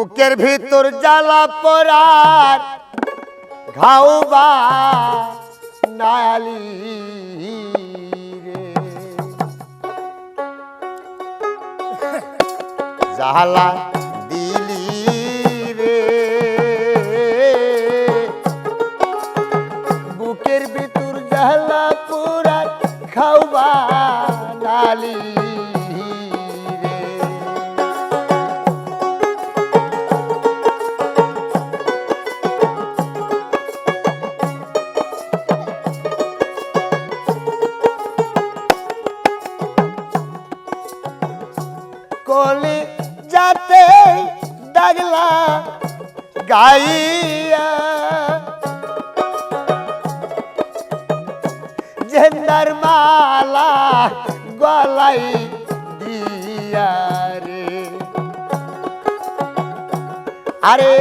বুকের ভিতর জ্বালা পড়ার ঘাউবা নালি রে। জালা কলি যাতে দাগলা গাইয়া। জেন্দার মালা গলাই দিয়া রে। আরে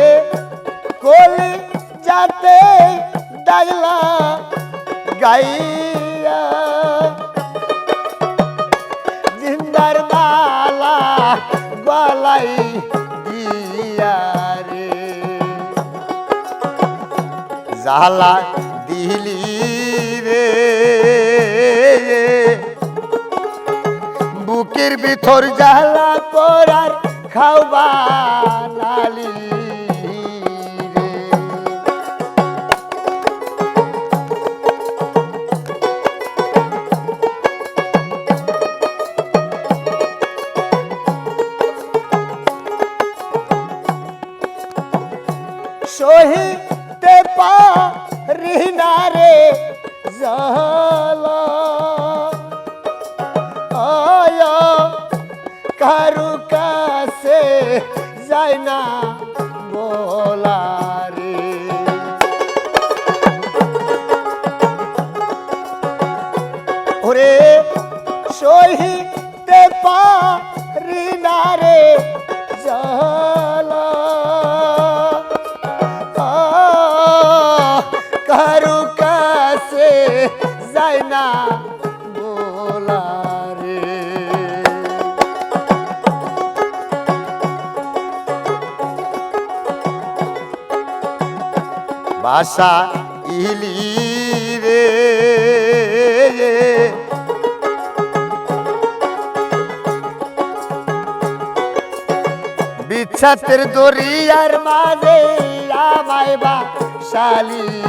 কলি যাতে দাগলা গাইয়া। জালা দিলি রে। বুকের ভিতর জ্বালা পড়ার খাওয়া নালি জালা আয় কারু কাছে যায় না। বাসা ইলি রে। বিচ্ছাতের দরিয়ার মাঝে আমায় বা শালি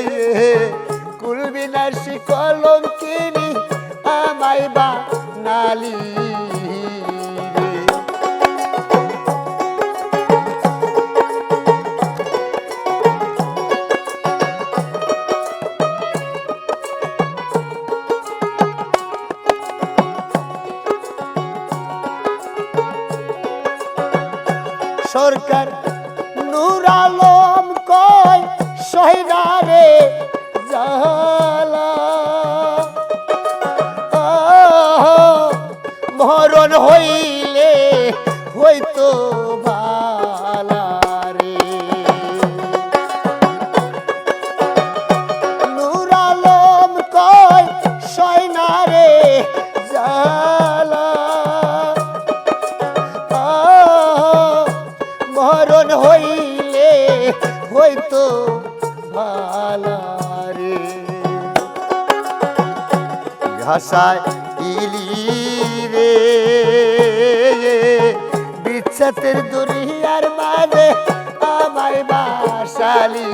কুলবিনাশী কলঙ্কিনী আমায় বা নালি সরকার নূর আলম কয় সহিদারে জালা মরণ হইলে হইতো ভালা রে। নূর আলম কয় জালা। মরণ হইলে ইলি সাতের দুরিয়ার মাঝে আমায় বাসালি।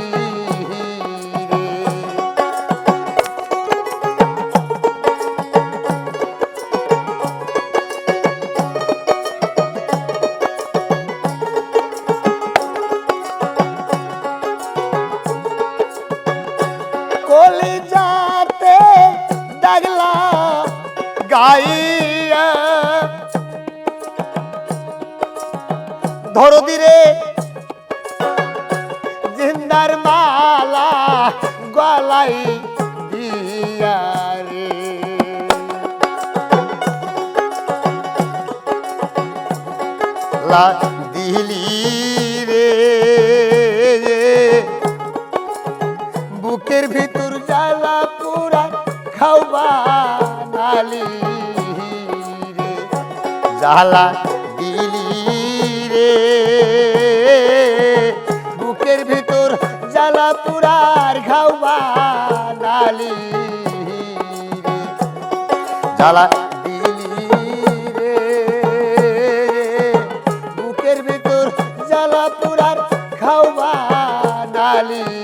কলিজাতে ডাগলা গাইয়া ধরো দিরে জিন্দার মালা গলাই দিয়া রে। লা দিলি রে। বুকের ভিতর জ্বালা পুরা খাওবা নালি রে। জ্বালা জ্বালা। দিলি রে বুকের ভিতর জ্বালা পুরার খাওয়া নালি।